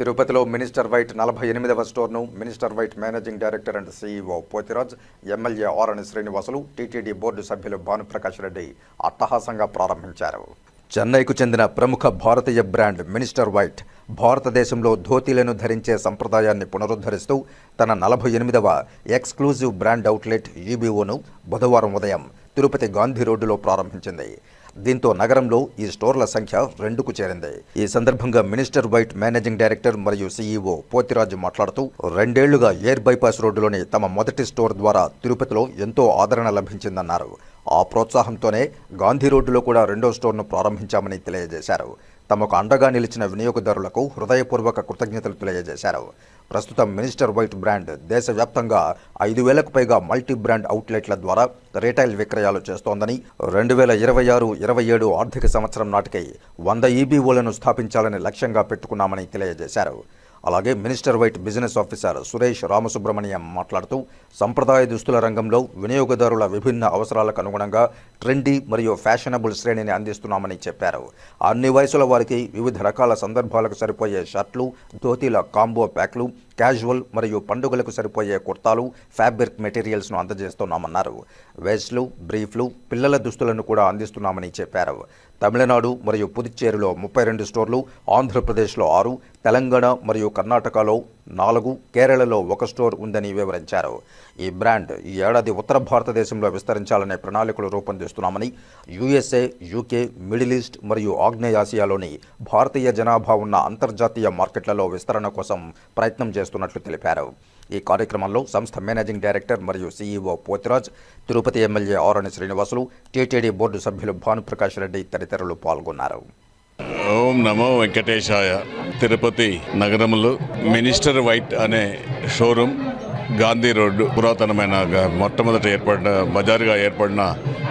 తిరుపతిలో minister white నలభై ఎనిమిదవ స్టోర్ను Minister White managing director and CEO Pothiraj MLA Arani Srinivasulu TTD board సభ్యులు భానుప్రకాష్ రెడ్డి అట్టహాసంగా ప్రారంభించారు. చెన్నైకు చెందిన ప్రముఖ భారతీయ బ్రాండ్ మినిస్టర్ వైట్ భారతదేశంలో ధోతీలను ధరించే సంప్రదాయాన్ని పునరుద్ధరిస్తూ తన నలభై ఎనిమిదవ ఎక్స్క్లూజివ్ బ్రాండ్ అవుట్లెట్ ఈబీఓను బుధవారం ఉదయం తిరుపతి గాంధీ రోడ్డులో ప్రారంభించింది. దీంతో నగరంలో ఈ స్టోర్ల సంఖ్య రెండుకు చేరింది. ఈ సందర్భంగా మినిస్టర్ వైట్ మేనేజింగ్ డైరెక్టర్ మరియు సీఈఓ పోతిరాజు మాట్లాడుతూ రెండేళ్ళుగా ఎయిర్ బైపాస్ రోడ్డులోని తమ మొదటి స్టోర్ ద్వారా తిరుపతిలో ఎంతో ఆదరణ లభించిందన్నారు. ఆ ప్రోత్సాహంతోనే గాంధీ రోడ్డులో కూడా రెండో స్టోర్ను ప్రారంభించామని తెలియజేశారు. తమకు అండగా నిలిచిన వినియోగదారులకు హృదయపూర్వక కృతజ్ఞతలు తెలియజేశారు. ప్రస్తుతం మినిస్టర్ వైట్ బ్రాండ్ దేశవ్యాప్తంగా ఐదు వేలకు పైగా మల్టీ బ్రాండ్ అవుట్లెట్ల ద్వారా రీటైల్ విక్రయాలు చేస్తోందని రెండు వేల ఇరవై ఆరు ఇరవై ఏడు ఆర్థిక సంవత్సరం నాటికి వంద ఈబీఓలను స్థాపించాలని లక్ష్యంగా పెట్టుకున్నామని తెలియజేశారు. అలాగే Minister White business officer Suresh Ramasubramaniam మాట్లాడుతూ సంప్రదాయ దుస్తుల రంగంలో వినియోగదారుల విభిన్న అవసరాలకు అనుగుణంగా ట్రెండీ మరియు ఫ్యాషనబుల్ శ్రేణిని అందిస్తున్నామని చెప్పారు. అన్ని వయసుల వారికి వివిధ రకాల సందర్భాలకు సరిపోయే షర్ట్లు ధోతీల కాంబో ప్యాక్లు క్యాజువల్ మరియు పండుగలకు సరిపోయే కుర్తాలు ఫ్యాబ్రిక్ మెటీరియల్స్ను అందజేస్తున్నామన్నారు. వేస్ట్లు బ్రీఫ్లు పిల్లల దుస్తులను కూడా అందిస్తున్నామని చెప్పారు. తమిళనాడు మరియు పుదుచ్చేరిలో ముప్పై రెండు స్టోర్లు ఆంధ్రప్రదేశ్లో ఆరు తెలంగాణ మరియు కర్ణాటకలో నాలుగు కేరళలో ఒక స్టోర్ ఉందని వివరించారు. ఈ బ్రాండ్ ఈ ఏడాది ఉత్తర భారతదేశంలో విస్తరించాలనే ప్రణాళికలు రూపొందిస్తున్నామని యుఎస్ఏ యూకే మిడిల్ ఈస్ట్ మరియు ఆగ్నేయాసియాలోని భారతీయ జనాభా ఉన్న అంతర్జాతీయ మార్కెట్లలో విస్తరణ కోసం ప్రయత్నం చేస్తున్నట్లు తెలిపారు. ఈ కార్యక్రమంలో సంస్థ మేనేజింగ్ డైరెక్టర్ మరియు CEO Pothiraj Tirupati MLA Arani Srinivasulu TTD board సభ్యులు భానుప్రకాష్ రెడ్డి తదితరులు పాల్గొన్నారు. ఓం నమో వెంకటేశాయ. తిరుపతి నగరంలో మినిస్టర్ వైట్ అనే షోరూమ్ గాంధీ రోడ్డు పురాతనమైన మొట్టమొదట ఏర్పడిన బజారుగా ఏర్పడిన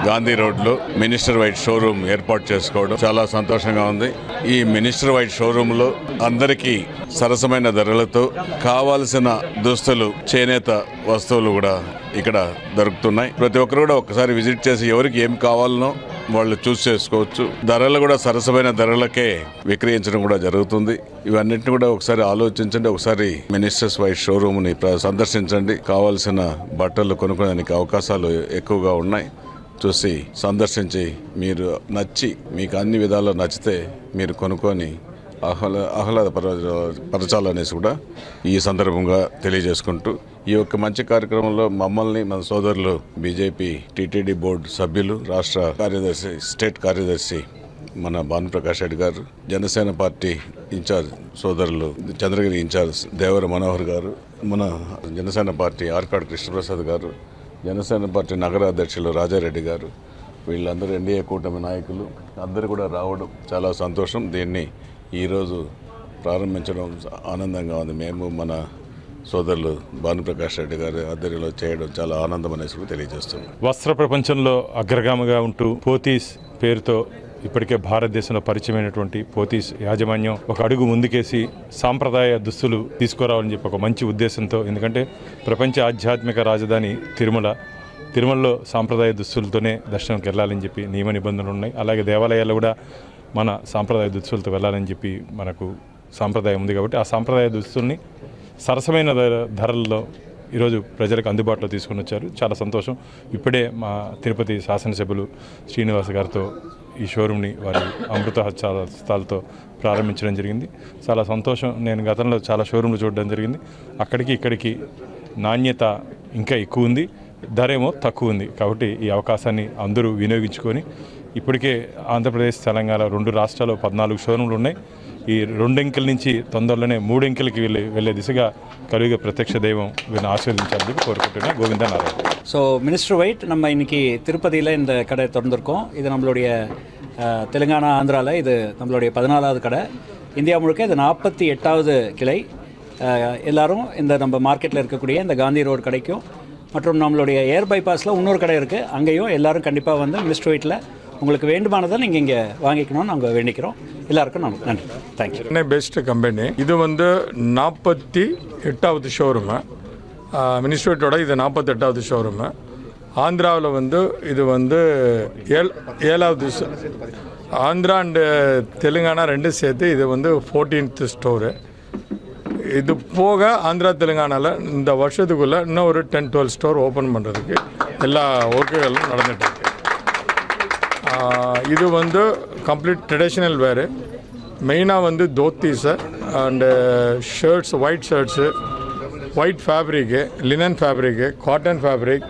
గాంధీ రోడ్లో మినిస్టర్ వైట్ షోరూమ్ ఏర్పాటు చేసుకోవడం చాలా సంతోషంగా ఉంది. ఈ మినిస్టర్ వైట్ షోరూంలో అందరికీ సరసమైన ధరలతో కావాల్సిన దుస్తులు చేనేత వస్తువులు కూడా ఇక్కడ దొరుకుతున్నాయి. ప్రతి ఒక్కరు కూడా ఒకసారి విజిట్ చేసి ఎవరికి ఏం కావాలనో వాళ్ళు చూస్ చేసుకోవచ్చు. ధరలు కూడా సరసమైన ధరలకే విక్రయించడం కూడా జరుగుతుంది. ఇవన్నింటిని కూడా ఒకసారి ఆలోచించండి. ఒకసారి మినిస్టర్స్ వైట్ షోరూమ్ని ప్ర- సందర్శించండి. కావాల్సిన బట్టలు కొనుక్కోడానికి అవకాశాలు ఎక్కువగా ఉన్నాయి. చూసి సందర్శించి మీరు నచ్చి మీకు అన్ని విధాలు నచ్చితే మీరు కొనుక్కొని ఆహ్లా ఆహ్లాద పరచాలనేసి కూడా ఈ సందర్భంగా తెలియజేసుకుంటూ ఈ యొక్క మంచి కార్యక్రమంలో మమ్మల్ని మన సోదరులు బీజేపీ టీటీడీ బోర్డు సభ్యులు రాష్ట్ర కార్యదర్శి స్టేట్ కార్యదర్శి మన భానుప్రకాష్ రెడ్డి గారు జనసేన పార్టీ ఇన్ఛార్జ్ సోదరులు చంద్రగిరి ఇన్ఛార్జ్ దేవర మనోహర్ గారు మన జనసేన పార్టీ ఆర్కాడ్ కృష్ణప్రసాద్ గారు జనసేన పార్టీ నగర అధ్యక్షులు రాజారెడ్డి గారు వీళ్ళందరూ ఎన్డీఏ కూటమి నాయకులు అందరూ కూడా రావడం చాలా సంతోషం. దీన్ని ఈరోజు ప్రారంభించడం ఆనందంగా ఉంది. మేము మన సోదరులు భానుప్రకాష్ రెడ్డి గారి ఆధ్వర్యంలో చేయడం చాలా ఆనందం అనేసి కూడా తెలియజేస్తున్నాం. వస్త్ర ప్రపంచంలో అగ్రగామిగా ఉంటూ పోతీస్ పేరుతో ఇప్పటికే భారతదేశంలో పరిచయమైనటువంటి పోతీస్ యాజమాన్యం ఒక అడుగు ముందుకేసి సాంప్రదాయ దుస్తులు తీసుకురావాలని చెప్పి ఒక మంచి ఉద్దేశంతో ఎందుకంటే ప్రపంచ ఆధ్యాత్మిక రాజధాని తిరుమల. తిరుమలలో సాంప్రదాయ దుస్తులతోనే దర్శనంకి వెళ్ళాలని చెప్పి నియమ నిబంధనలు ఉన్నాయి. అలాగే దేవాలయాల్లో కూడా మన సాంప్రదాయ దుస్తులతో వెళ్ళాలని చెప్పి మనకు సాంప్రదాయం ఉంది కాబట్టి ఆ సాంప్రదాయ దుస్తుల్ని సరసమైన ధర- ధరల్లో ఈరోజు ప్రజలకు అందుబాటులో తీసుకుని వచ్చారు. చాలా సంతోషం. ఇప్పుడే మా తిరుపతి శాసనసభ్యులు శ్రీనివాస్ గారితో ఈ షోరూమ్ని వారి అమృత హస్తాలతో ప్రారంభించడం జరిగింది. చాలా సంతోషం. నేను గతంలో చాలా షోరూమ్లు చూడడం జరిగింది. అక్కడికి ఇక్కడికి నాణ్యత ఇంకా ఎక్కువ ఉంది. ధరేమో తక్కువ ఉంది. కాబట్టి ఈ అవకాశాన్ని అందరూ వినియోగించుకొని ఇప్పటికే ఆంధ్రప్రదేశ్ తెలంగాణ రెండు రాష్ట్రాల్లో పద్నాలుగు షోరూమ్లు ఉన్నాయి. ఈ రెండెంకెల నుంచి తొందరలోనే మూడెంకెలకి వెళ్ళి వెళ్ళే దిశగా కలుగ ప్రత్యక్ష దైవం వీళ్ళని ఆశీర్వదించాలని చెప్పి கோருக்கட்டும் கோவிந்தன் ஆராய் ஸோ மினிஸ்டர் ஒயிட் நம்ம இன்னைக்கு திருப்பதியில் இந்த கடை திறந்திருக்கோம். இது நம்மளுடைய தெலுங்கானா ஆந்திராவில் இது நம்மளுடைய பதினாலாவது கடை. இந்தியா முழுக்க இது நாற்பத்தி எட்டாவது கிளை. எல்லாரும் இந்த நம்ம மார்க்கெட்டில் இருக்கக்கூடிய இந்த காந்தி ரோடு கடைக்கும் மற்றும் நம்மளுடைய ஏர் பைபாஸில் இன்னொரு கடை இருக்குது அங்கேயும் எல்லோரும் கண்டிப்பாக வந்து மினிஸ்டர் ஒயிட்டில் உங்களுக்கு வேண்டுமானதை நீங்கள் இங்கே வாங்கிக்கணும்னு நாங்கள் வேண்டிக்கிறோம். எல்லாருக்கும் நம்ம நன்றி. தேங்க்யூ சென்னை பெஸ்ட் கம்பெனி இது வந்து நாற்பத்தி எட்டாவது ஷோரூமு மினிஸ்ட்ரேட்டோட இது நாற்பத்தெட்டாவது ஷோரூமு ஆந்திராவில் வந்து இது வந்து ஏழ் ஏழாவது ஆந்திரா அண்டு தெலுங்கானா ரெண்டும் சேர்த்து இது வந்து ஃபோர்டீன்த் ஸ்டோரு இது போக ஆந்திரா தெலுங்கானாவில் இந்த வருஷத்துக்குள்ளே இன்னும் ஒரு டென் டுவெல் ஸ்டோர் ஓப்பன் பண்ணுறதுக்கு எல்லா ஒர்க்குகளும் நடந்துகிட்டு இருக்கு. இது வந்து கம்ப்ளீட் ட்ரெடிஷ்னல் வேறு மெயினாக வந்து dhotis and shirts white shirts white fabric linen fabric cotton fabric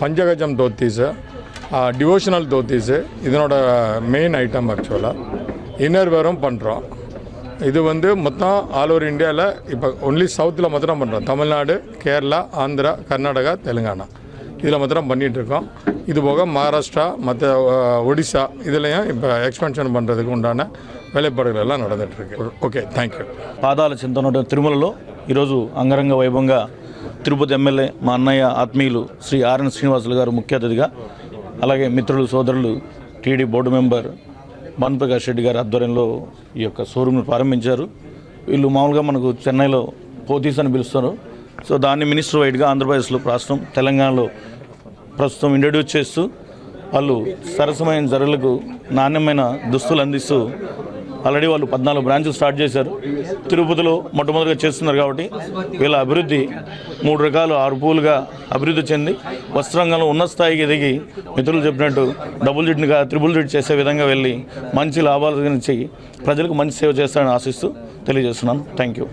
பஞ்சகஜம் dhotis devotional dhotis இதனோட மெயின் ஐட்டம் ஆக்சுவலாக இன்னர் வேரும் பண்ணுறோம் இது வந்து மொத்தம் ஆல் ஓவர் இந்தியாவில் இப்போ ஒன்லி சவுத்தில் மாத்திரம் பண்ணுறோம் தமிழ்நாடு கேரளா ஆந்திரா கர்நாடகா தெலுங்கானா. இதில் மாத்திரம் பண்ணிகிட்ருக்கோம் இருக்கோம். இது போக மகாராஷ்டிரா மற்ற ஒடிசா இதுலேயும் இப்போ எக்ஸ்பென்ஷன் பண்ணுறதுக்கு உண்டான வேலைப்பாடுகள் எல்லாம் நடந்துகிட்ருக்கு ஓகே தேங்க்யூ పాదాల చింతన తిరుమలలో ఈరోజు అంగరంగ వైభవంగా తిరుపతి ఎమ్మెల్యే మా అన్నయ్య ఆత్మీయులు శ్రీ ఆర్ఎన్ శ్రీనివాసులు గారు ముఖ్య అతిథిగా అలాగే మిత్రులు సోదరులు TD board member Bhanuprakash Reddy గారి ఆధ్వర్యంలో ఈ యొక్క షోరూమ్ను ప్రారంభించారు వీళ్ళు మామూలుగా మనకు చెన్నైలో పోతీస్ అని పిలుస్తారు సో దాన్ని మినిస్టర్ వైడ్గా ఆంధ్రప్రదేశ్లో రాష్ట్రం తెలంగాణలో ప్రస్తుతం ఇంట్రడ్యూస్ చేస్తూ వాళ్ళు సరసమైన ధరలకు నాణ్యమైన దుస్తులు అందిస్తూ ఆల్రెడీ వాళ్ళు పద్నాలుగు బ్రాంచ్లు స్టార్ట్ చేశారు. తిరుపతిలో మొట్టమొదటిగా చేస్తున్నారు కాబట్టి వీళ్ళ అభివృద్ధి మూడు రకాలు ఆరు పూలుగా అభివృద్ధి చెంది వస్త్రంగంలో ఉన్న స్థాయికి ఎదిగి మిత్రులు చెప్పినట్టు డబుల్ జిట్నిగా త్రిబుల్ జిట్ చేసే విధంగా వెళ్ళి మంచి లాభాలు గురించి ప్రజలకు మంచి సేవ చేస్తారని ఆశిస్తూ తెలియజేస్తున్నాను. Thank you